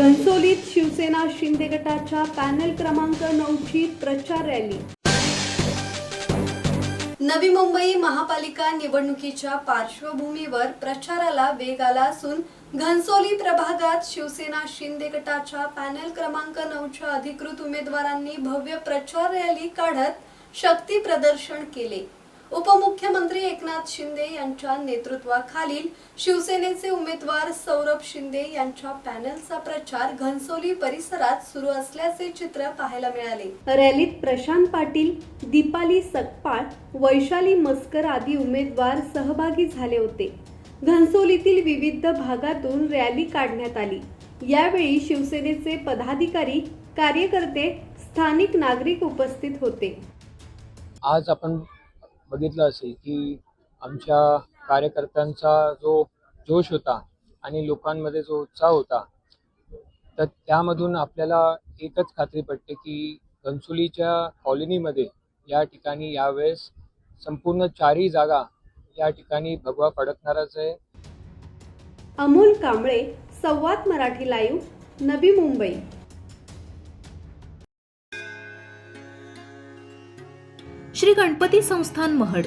घनसोलीत शिवसेना शिंदे गटाच्या पॅनल क्रमांक नऊची प्रचार रॅली. नवी मुंबई महापालिका निवडणुकीच्या पार्श्वभूमीवर प्रचाराला वेग आला असून घनसोली प्रभागात शिवसेना शिंदे गटाच्या पॅनल क्रमांक नऊच्या अधिकृत उमेदवारांनी भव्य प्रचार रॅली काढत शक्ती प्रदर्शन केले. उपमुख्यमंत्री एकनाथ शिंदे यांच्या नेतृत्वाखालील शिवसेनेचे उमेदवार सौरभ शिंदे यांच्या पॅनलचा प्रचार घनसोली परिसरात सुरू असल्याचे चित्र पाहायला मिळाले. रॅलीत प्रशांत पाटील दीपाली सकपाळ वैशाली मस्कर आदी उमेदवार सहभागी झाले होते. घनसोलीतील विविध भागातून रॅली काढण्यात आली. यावेळी शिवसेनेचे पदाधिकारी कार्यकर्ते स्थानिक नागरिक उपस्थित होते. आज आपण बघितलं असेल की आमच्या कार्यकर्त्यांचा जो जोश होता आणि लोकांमध्ये जो उत्साह होता तर त्यामधून आपल्याला एकच खात्री पडते की घनसोलीच्या कॉलनीमध्ये या ठिकाणी यावेळेस संपूर्ण चारही जागा या ठिकाणी भगवा फडकणारच आहे. अमोल कांबळे संवाद मराठी लाईव्ह नवी मुंबई. श्री गणपती संस्थान महड.